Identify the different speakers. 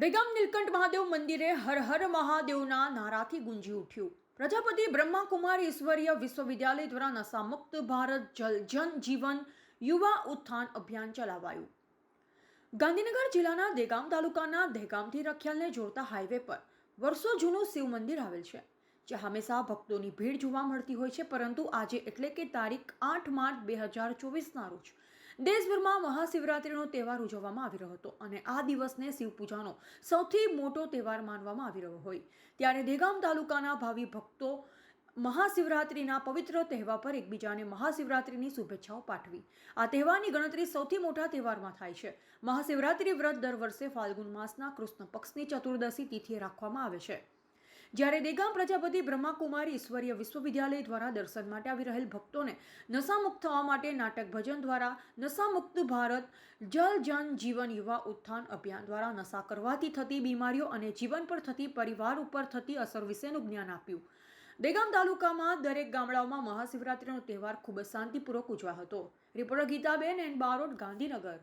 Speaker 1: બેગામ નીલકંઠ મહાદેવ મંદિરે હર હર મહાદેવના નારાથી ગુંજી ઉઠ્યું. પ્રજાપતિ બ્રહ્માકુમાર ઈશ્વરીય વિશ્વવિદ્યાલય દ્વારા નશામુક્ત ભારત જલ જન જીવન યુવા ઉત્થાન અભિયાન ચલાવાયું. ગાંધીનગર જિલ્લાના દેગામ તાલુકાના દહેગામથી રખિયાલને જોડતા હાઈવે પર વર્ષો જૂનું શિવ મંદિર આવેલ છે, જ્યાં હંમેશા ભક્તોની ભીડ જોવા મળતી હોય છે, પરંતુ આજે એટલે કે તારીખ આઠ માર્ચ બે હજાર ચોવીસના રોજ દેશભરમાં મહાશિવરાત્રિનો તહેવાર ઉજવવામાં આવી રહ્યો હતો અને આ દિવસને શિવ પૂજાનો સૌથી મોટો તહેવાર માનવામાં આવી રહ્યો હોય. ત્યારે દેગામ તાલુકાના ભાવિ ભક્તો મહાશિવરાત્રિના પવિત્ર તહેવાર પર એકબીજાને મહાશિવરાત્રિની શુભેચ્છાઓ પાઠવી. આ તહેવારની ગણતરી સૌથી મોટા તહેવારમાં થાય છે. મહાશિવરાત્રિ વ્રત દર વર્ષે ફાલ્ગુન માસના કૃષ્ણ પક્ષની ચતુર્દશી તિથિએ રાખવામાં આવે છે. જ્યારે દેગામ પ્રજાપતિ બ્રહ્માકુમારી ઈશ્વરીય વિશ્વવિદ્યાલય દ્વારા દર્શન માટે આવી રહેલ ભક્તોને નશામુક્ત થવા માટે નાટક ભજન દ્વારા નશામુક્ત ભારત, જલ જન જીવન યુવા ઉત્થાન અભિયાન દ્વારા નશા કરવાથી થતી બીમારીઓ અને જીવન પર થતી પરિવાર ઉપર થતી અસર વિશેનું જ્ઞાન આપ્યું. દેગામ તાલુકામાં દરેક ગામડાઓમાં મહાશિવરાત્રિનો તહેવાર ખૂબ જ શાંતિપૂર્વક ઉજવાયો હતો. Reporter Gitaben and Barot, Gandhinagar.